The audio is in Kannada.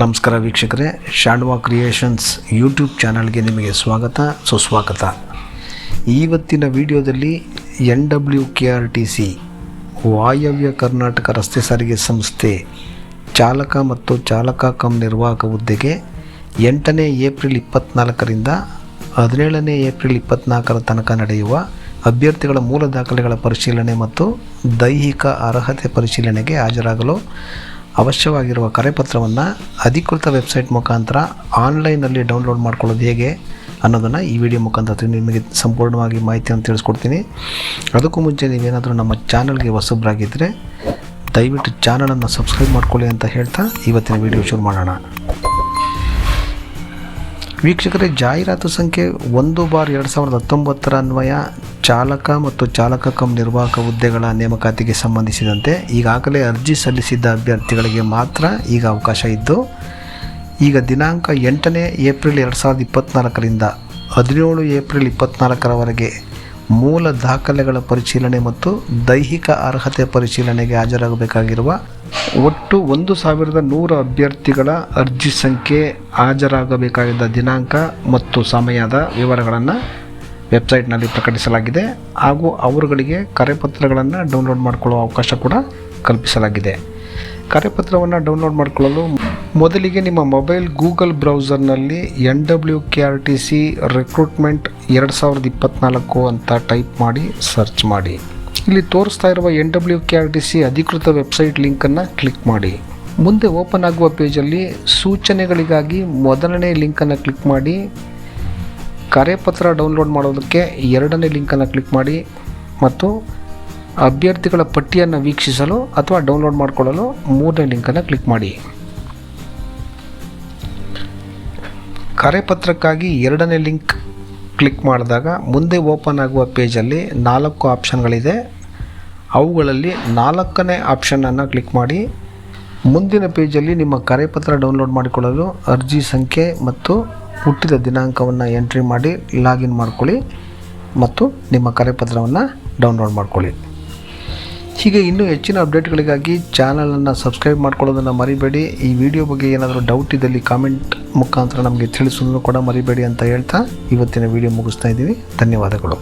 ನಮಸ್ಕಾರ ವೀಕ್ಷಕರೇ ಶಾಂಡ್ವಾ ಕ್ರಿಯೇಷನ್ಸ್ ಯೂಟ್ಯೂಬ್ ಚಾನಲ್ಗೆ ನಿಮಗೆ ಸ್ವಾಗತ, ಸುಸ್ವಾಗತ. ಇವತ್ತಿನ ವಿಡಿಯೋದಲ್ಲಿ N W K R T C ವಾಯವ್ಯ ಕರ್ನಾಟಕ ರಸ್ತೆ ಸಾರಿಗೆ ಸಂಸ್ಥೆ ಚಾಲಕ ಮತ್ತು ಚಾಲಕ ಕಮ್ ನಿರ್ವಾಹಕ ಹುದ್ದೆಗೆ ಎಂಟನೇ ಏಪ್ರಿಲ್ ಇಪ್ಪತ್ತ್ನಾಲ್ಕರಿಂದ ಹದಿನೇಳನೇ ಏಪ್ರಿಲ್ ಇಪ್ಪತ್ತ್ನಾಲ್ಕರ ತನಕ ನಡೆಯುವ ಅಭ್ಯರ್ಥಿಗಳ ಮೂಲ ದಾಖಲೆಗಳ ಪರಿಶೀಲನೆ ಮತ್ತು ದೈಹಿಕ ಅರ್ಹತೆ ಪರಿಶೀಲನೆಗೆ ಹಾಜರಾಗಲು ಅವಶ್ಯವಾಗಿರುವ ಕರೆಪತ್ರವನ್ನು ಅಧಿಕೃತ ವೆಬ್ಸೈಟ್ ಮುಖಾಂತರ ಆನ್ಲೈನಲ್ಲಿ ಡೌನ್ಲೋಡ್ ಮಾಡ್ಕೊಳ್ಳೋದು ಹೇಗೆ ಅನ್ನೋದನ್ನು ಈ ವಿಡಿಯೋ ಮುಖಾಂತರ ನಿಮಗೆ ಸಂಪೂರ್ಣವಾಗಿ ಮಾಹಿತಿಯನ್ನು ತಿಳಿಸ್ಕೊಡ್ತೀನಿ. ಅದಕ್ಕೂ ಮುಂಚೆ ನೀವೇನಾದರೂ ನಮ್ಮ ಚಾನಲ್ಗೆ ಹೊಸಬ್ರಾಗಿದ್ದರೆ ದಯವಿಟ್ಟು ಚಾನಲನ್ನು ಸಬ್ಸ್ಕ್ರೈಬ್ ಮಾಡ್ಕೊಳ್ಳಿ ಅಂತ ಹೇಳ್ತಾ ಇವತ್ತಿನ ವಿಡಿಯೋ ಶುರು ಮಾಡೋಣ. ವೀಕ್ಷಕರೇ, ಜಾಹೀರಾತು ಸಂಖ್ಯೆ ಒಂದು ಬಾರ್ ಎರಡು ಸಾವಿರದ ಹತ್ತೊಂಬತ್ತರ ಅನ್ವಯ ಚಾಲಕ ಮತ್ತು ಚಾಲಕ ಕಂ ನಿರ್ವಾಹಕ ಹುದ್ದೆಗಳ ನೇಮಕಾತಿಗೆ ಸಂಬಂಧಿಸಿದಂತೆ ಈಗಾಗಲೇ ಅರ್ಜಿ ಸಲ್ಲಿಸಿದ್ದ ಅಭ್ಯರ್ಥಿಗಳಿಗೆ ಮಾತ್ರ ಈಗ ಅವಕಾಶ ಇದ್ದು, ಈಗ ದಿನಾಂಕ ಎಂಟನೇ ಏಪ್ರಿಲ್ ಎರಡು ಸಾವಿರದ ಇಪ್ಪತ್ತ್ನಾಲ್ಕರಿಂದ ಹದಿನೇಳು ಏಪ್ರಿಲ್ ಇಪ್ಪತ್ತ್ನಾಲ್ಕರವರೆಗೆ ಮೂಲ ದಾಖಲೆಗಳ ಪರಿಶೀಲನೆ ಮತ್ತು ದೈಹಿಕ ಅರ್ಹತೆ ಪರಿಶೀಲನೆಗೆ ಹಾಜರಾಗಬೇಕಾಗಿರುವ ಒಟ್ಟು ಒಂದು ಸಾವಿರದ ನೂರು ಅಭ್ಯರ್ಥಿಗಳ ಅರ್ಜಿ ಸಂಖ್ಯೆ ಹಾಜರಾಗಬೇಕಾಗಿದ್ದ ದಿನಾಂಕ ಮತ್ತು ಸಮಯದ ವಿವರಗಳನ್ನು ವೆಬ್ಸೈಟ್ನಲ್ಲಿ ಪ್ರಕಟಿಸಲಾಗಿದೆ ಹಾಗೂ ಅವರುಗಳಿಗೆ ಕರೆಪತ್ರಗಳನ್ನು ಡೌನ್ಲೋಡ್ ಮಾಡಿಕೊಳ್ಳುವ ಅವಕಾಶ ಕೂಡ ಕಲ್ಪಿಸಲಾಗಿದೆ. ಕರೆಪತ್ರವನ್ನು ಡೌನ್ಲೋಡ್ ಮಾಡಿಕೊಳ್ಳಲು ಮೊದಲಿಗೆ ನಿಮ್ಮ mobile Google ಬ್ರೌಸರ್ನಲ್ಲಿ N W K R T C recruitment ಎರಡು ಸಾವಿರದ ಇಪ್ಪತ್ತ್ನಾಲ್ಕು ಅಂತ ಟೈಪ್ ಮಾಡಿ ಸರ್ಚ್ ಮಾಡಿ. ಇಲ್ಲಿ ತೋರಿಸ್ತಾ ಇರುವ N W K R T C ಅಧಿಕೃತ ವೆಬ್ಸೈಟ್ ಲಿಂಕನ್ನು ಕ್ಲಿಕ್ ಮಾಡಿ. ಮುಂದೆ ಓಪನ್ ಆಗುವ ಪೇಜಲ್ಲಿ ಸೂಚನೆಗಳಿಗಾಗಿ ಮೊದಲನೇ ಲಿಂಕನ್ನು ಕ್ಲಿಕ್ ಮಾಡಿ. ಕರೆಪತ್ರ ಡೌನ್ಲೋಡ್ ಮಾಡೋದಕ್ಕೆ ಎರಡನೇ ಲಿಂಕನ್ನು ಕ್ಲಿಕ್ ಮಾಡಿ ಮತ್ತು ಅಭ್ಯರ್ಥಿಗಳ ಪಟ್ಟಿಯನ್ನು ವೀಕ್ಷಿಸಲು ಅಥವಾ ಡೌನ್ಲೋಡ್ ಮಾಡಿಕೊಳ್ಳಲು ಮೂರನೇ ಲಿಂಕನ್ನು ಕ್ಲಿಕ್ ಮಾಡಿ. ಕರೆಪತ್ರಕ್ಕಾಗಿ ಎರಡನೇ ಲಿಂಕ್ ಕ್ಲಿಕ್ ಮಾಡಿದಾಗ ಮುಂದೆ ಓಪನ್ ಆಗುವ ಪೇಜಲ್ಲಿ ನಾಲ್ಕು ಆಪ್ಷನ್ಗಳಿದೆ. ಅವುಗಳಲ್ಲಿ ನಾಲ್ಕನೇ ಆಪ್ಷನನ್ನು ಕ್ಲಿಕ್ ಮಾಡಿ. ಮುಂದಿನ ಪೇಜಲ್ಲಿ ನಿಮ್ಮ ಕರೆಪತ್ರ ಡೌನ್ಲೋಡ್ ಮಾಡಿಕೊಳ್ಳಲು ಅರ್ಜಿ ಸಂಖ್ಯೆ ಮತ್ತು ಹುಟ್ಟಿದ ದಿನಾಂಕವನ್ನು ಎಂಟ್ರಿ ಮಾಡಿ ಲಾಗಿನ್ ಮಾಡ್ಕೊಳ್ಳಿ ಮತ್ತು ನಿಮ್ಮ ಕರೆಪತ್ರವನ್ನು ಡೌನ್ಲೋಡ್ ಮಾಡ್ಕೊಳ್ಳಿ. ಹೀಗೆ ಇನ್ನೂ ಹೆಚ್ಚಿನ ಅಪ್ಡೇಟ್ಗಳಿಗಾಗಿ ಚಾನಲನ್ನು ಸಬ್ಸ್ಕ್ರೈಬ್ ಮಾಡ್ಕೊಳ್ಳೋದನ್ನು ಮರಿಬೇಡಿ. ಈ ವಿಡಿಯೋ ಬಗ್ಗೆ ಏನಾದರೂ ಡೌಟ್ ಇದ್ದಲ್ಲಿ ಕಾಮೆಂಟ್ ಮುಖಾಂತರ ನಮಗೆ ತಿಳಿಸೋದನ್ನು ಕೂಡ ಮರಿಬೇಡಿ ಅಂತ ಹೇಳ್ತಾ ಇವತ್ತಿನ ವಿಡಿಯೋ ಮುಗಿಸ್ತಾ ಇದ್ದೀವಿ. ಧನ್ಯವಾದಗಳು.